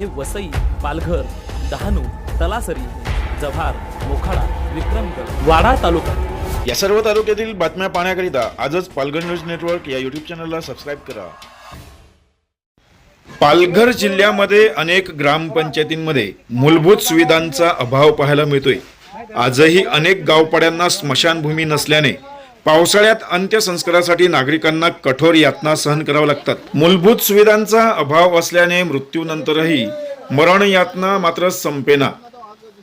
हे वसई पालघर डहाणू तलासरी जव्हार मोखाडा विक्रमगड वाडा तालुका. या सर्व तालुक्यातील बातम्या पाहण्याकरिता आजच पालघर न्यूज नेटवर्क या युट्यूब चॅनलला सबस्क्राईब करा. पालघर जिल्ह्यामध्ये अनेक ग्रामपंचायतींमध्ये मूलभूत सुविधांचा अभाव पाहायला मिळतोय. आजही अनेक गावपाड्यांना स्मशानभूमी नसल्याने पावसाळ्यात अंत्यसंस्कारासाठी नागरिकांना कठोर यातना सहन कराव्या लागतात. मूलभूत सुविधांचा अभाव असल्याने मृत्यूनंतरही मरण यातना मात्र संपेना.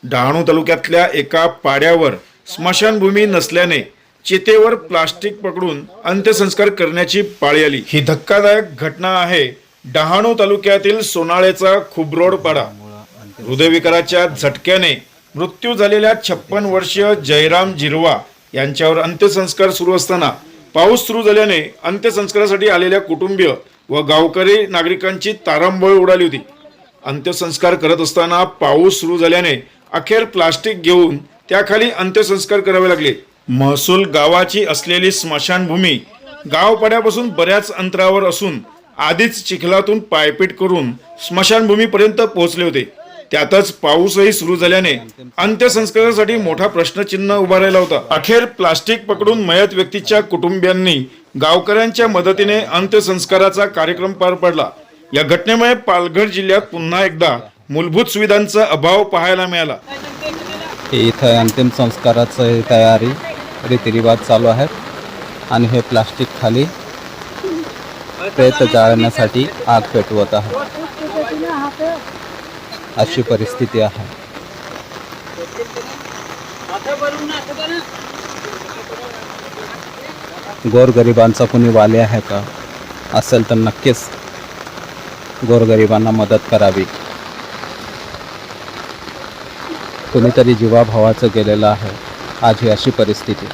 डहाणू तालुक्यातल्या एका पाड्यावर स्मशानभूमी नसल्याने चितेवर प्लास्टिक पकडून अंत्यसंस्कार करण्याची पाळी आली. ही धक्कादायक घटना आहे डहाणू तालुक्यातील सोनाळेचा खुबरोड पाडा. हृदयविकाराच्या झटक्याने मृत्यू झालेल्या छप्पन वर्षीय जयराम जिरवा यांच्यावर अंत्यसंस्कार सुरू असताना पाऊस सुरू झाल्याने अंत्यसंस्कारासाठी आलेल्या कुटुंबीय व गावकरी नागरिकांची तारांबळ उडाली होती. अंत्यसंस्कार करत असताना पाऊस सुरू झाल्याने अखेर प्लास्टिक घेऊन त्याखाली अंत्यसंस्कार करावे लागले. महसूल गावाची असलेली स्मशानभूमी गावपाड्यापासून बऱ्याच अंतरावर असून आधीच चिखलातून पायपीट करून स्मशानभूमीपर्यंत पोहोचले होते. त्यातच पाऊसही सुरू झाल्याने अंत्यसंस्कारासाठी मोठा प्रश्नचिन्ह उभा राहिला होता. अखेर प्लास्टिक पकडून मयत व्यक्तीच्या कुटुंबियांनी गावकऱ्यांच्या मदतीने अंत्यसंस्काराचा कार्यक्रम पार पडला. या घटनेमुळे पालघर जिल्ह्यात पुन्हा एकदा मूलभूत सुविधांचा अभाव पाहायला मिळाला. इथं अंतिम संस्काराचं तयारी रीतिरिवाज चालू आहेत आणि हे प्लास्टिक खाली प्रेत जाळण्यासाठी आग पेटवत आहे अशी परिस्थिती आहे. गोरगरिबांचा कुणी वाले आहे का? असेल तर नक्कीच गोरगरिबांना मदत करावी. कुणीतरी जीवाभावाचं गेलेलं आहे. आज ही अशी परिस्थिती.